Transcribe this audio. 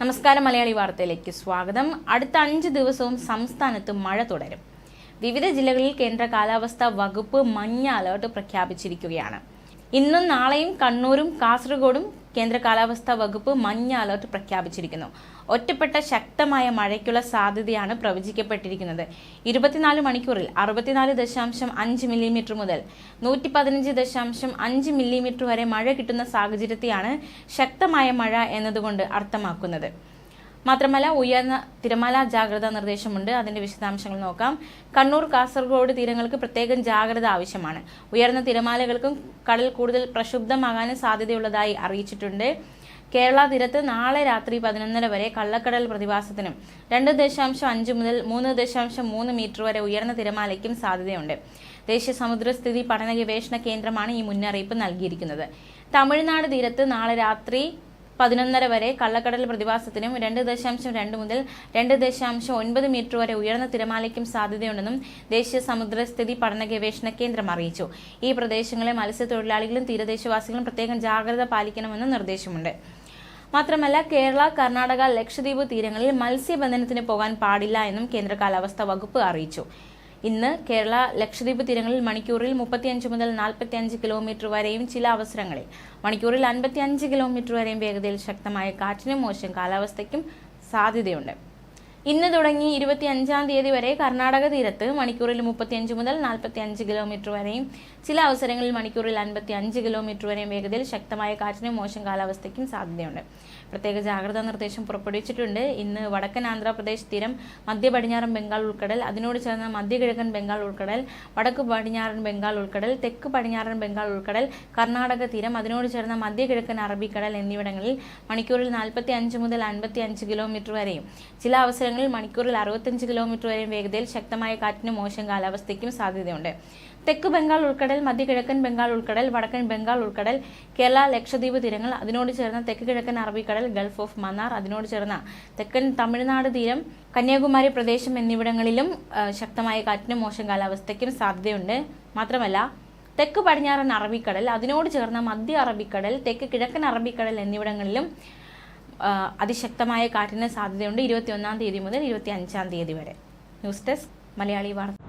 നമസ്കാരം മലയാളി വാർത്തയിലേക്ക് സ്വാഗതം. അടുത്ത അഞ്ച് ദിവസവും സംസ്ഥാനത്ത് മഴ തുടരും. വിവിധ ജില്ലകളിൽ കേന്ദ്ര കാലാവസ്ഥാ വകുപ്പ് മഞ്ഞ അലേർട്ട് പ്രഖ്യാപിച്ചിരിക്കുകയാണ്. ഇന്നും നാളെയും കണ്ണൂരും കാസർഗോഡും കേന്ദ്ര കാലാവസ്ഥാ വകുപ്പ് മഞ്ഞ അലേർട്ട് പ്രഖ്യാപിച്ചിരിക്കുന്നു. ഒറ്റപ്പെട്ട ശക്തമായ മഴയ്ക്കുള്ള സാധ്യതയാണ് പ്രവചിക്കപ്പെട്ടിരിക്കുന്നത്. ഇരുപത്തിനാല് മണിക്കൂറിൽ അറുപത്തിനാല് ദശാംശം അഞ്ച് മില്ലിമീറ്റർ മുതൽ നൂറ്റി പതിനഞ്ച് ദശാംശം അഞ്ച് മില്ലിമീറ്റർ വരെ മഴ കിട്ടുന്ന സാഹചര്യത്തെയാണ് ശക്തമായ മഴ എന്നതുകൊണ്ട് അർത്ഥമാക്കുന്നത്. മാത്രമല്ല ഉയർന്ന തിരമാല ജാഗ്രതാ നിർദ്ദേശമുണ്ട്. അതിന്റെ വിശദാംശങ്ങൾ നോക്കാം. കണ്ണൂർ കാസർഗോഡ് തീരങ്ങൾക്ക് പ്രത്യേകം ജാഗ്രത ആവശ്യമാണ്. ഉയർന്ന തിരമാലകൾക്കും കടൽ കൂടുതൽ പ്രക്ഷുബ്ധമാകാനും സാധ്യതയുള്ളതായി അറിയിച്ചിട്ടുണ്ട്. കേരള തീരത്ത് നാളെ രാത്രി പതിനൊന്നര വരെ കള്ളക്കടൽ പ്രതിഭാസത്തിനും രണ്ട് ദശാംശം അഞ്ച് മുതൽ മൂന്ന് ദശാംശം മൂന്ന് മീറ്റർ വരെ ഉയർന്ന തിരമാലയ്ക്കും സാധ്യതയുണ്ട്. ദേശീയ സമുദ്രസ്ഥിതി പഠന ഗവേഷണ കേന്ദ്രമാണ് ഈ മുന്നറിയിപ്പ് നൽകിയിരിക്കുന്നത്. തമിഴ്നാട് തീരത്ത് നാളെ രാത്രി പതിനൊന്നര വരെ കള്ളക്കടൽ പ്രതിഭാസത്തിനും രണ്ട് ദശാംശം രണ്ട് മുതൽ രണ്ട് ദശാംശം ഒൻപത് മീറ്റർ വരെ ഉയർന്ന തിരമാലയ്ക്കും സാധ്യതയുണ്ടെന്നും ദേശീയ സമുദ്രസ്ഥിതി പഠന ഗവേഷണ കേന്ദ്രം അറിയിച്ചു. ഈ പ്രദേശങ്ങളിലെ മത്സ്യത്തൊഴിലാളികളും തീരദേശവാസികളും പ്രത്യേകം ജാഗ്രത പാലിക്കണമെന്നും നിർദ്ദേശമുണ്ട്. മാത്രമല്ല കേരള കർണാടക ലക്ഷദ്വീപ് തീരങ്ങളിൽ മത്സ്യബന്ധനത്തിന് പോകാൻ പാടില്ല എന്നും കേന്ദ്ര കാലാവസ്ഥാ വകുപ്പ് അറിയിച്ചു. ഇന്ന് കേരള ലക്ഷദ്വീപ് തീരങ്ങളിൽ മണിക്കൂറിൽ മുപ്പത്തിയഞ്ച് മുതൽ നാൽപ്പത്തിയഞ്ച് കിലോമീറ്റർ വരെയും ചില അവസരങ്ങളിൽ. മണിക്കൂറിൽ അൻപത്തിയഞ്ച് കിലോമീറ്റർ വരെയും വേഗതയിൽ ശക്തമായ കാറ്റിനും മോശം കാലാവസ്ഥയ്ക്കും സാധ്യതയുണ്ട്. ഇന്ന് തുടങ്ങി ഇരുപത്തി അഞ്ചാം തീയതി വരെ കർണാടക തീരത്ത് മണിക്കൂറിൽ മുപ്പത്തിയഞ്ച് മുതൽ നാൽപ്പത്തി അഞ്ച് കിലോമീറ്റർ വരെയും ചില അവസരങ്ങളിൽ മണിക്കൂറിൽ അൻപത്തി അഞ്ച് കിലോമീറ്റർ വരെയും വേഗതയിൽ ശക്തമായ കാറ്റിനും മോശം കാലാവസ്ഥയ്ക്കും സാധ്യതയുണ്ട്. പ്രത്യേക ജാഗ്രതാ നിർദ്ദേശം പുറപ്പെടുവിച്ചിട്ടുണ്ട്. ഇന്ന് വടക്കൻ ആന്ധ്രാപ്രദേശ് തീരം മധ്യ പടിഞ്ഞാറൻ ബംഗാൾ ഉൾക്കടൽ അതിനോട് ചേർന്ന മധ്യ കിഴക്കൻ ബംഗാൾ ഉൾക്കടൽ വടക്ക് പടിഞ്ഞാറൻ ബംഗാൾ ഉൾക്കടൽ തെക്ക് പടിഞ്ഞാറൻ ബംഗാൾ ഉൾക്കടൽ കർണാടക തീരം അതിനോട് ചേർന്ന മധ്യ കിഴക്കൻ അറബിക്കടൽ എന്നിവിടങ്ങളിൽ മണിക്കൂറിൽ നാൽപ്പത്തി അഞ്ച് മുതൽ അൻപത്തി അഞ്ച് കിലോമീറ്റർ വരെയും ചില അവസരങ്ങളിൽ മണിക്കൂറിൽ അറുപത്തഞ്ച് കിലോമീറ്റർ വരെയും വേഗതയിൽ ശക്തമായ കാറ്റിനും മോശം കാലാവസ്ഥയ്ക്കും സാധ്യതയുണ്ട്. തെക്ക് ബംഗാൾ ഉൾക്കടൽ മധ്യ കിഴക്കൻ ബംഗാൾ ഉൾക്കടൽ വടക്കൻ ബംഗാൾ ഉൾക്കടൽ കേരള ലക്ഷദ്വീപ് തീരങ്ങൾ അതിനോട് ചേർന്ന തെക്ക് കിഴക്കൻ അറബിക്കടൽ ഗൾഫ് ഓഫ് മന്നാർ അതിനോട് ചേർന്ന തെക്കൻ തമിഴ്നാട് തീരം കന്യാകുമാരി പ്രദേശം എന്നിവിടങ്ങളിലും ശക്തമായ കാറ്റിനും മോശം കാലാവസ്ഥയ്ക്കും സാധ്യതയുണ്ട്. മാത്രമല്ല തെക്ക് പടിഞ്ഞാറൻ അറബിക്കടൽ അതിനോട് ചേർന്ന മധ്യ അറബിക്കടൽ തെക്ക് കിഴക്കൻ അറബിക്കടൽ എന്നിവിടങ്ങളിലും അതിശക്തമായ കാറ്റിന് സാധ്യതയുണ്ട്. ഇരുപത്തിയൊന്നാം തീയതി മുതൽ ഇരുപത്തി അഞ്ചാം തീയതി വരെ. ന്യൂസ് ഡെസ്ക് മലയാളി വാർത്ത.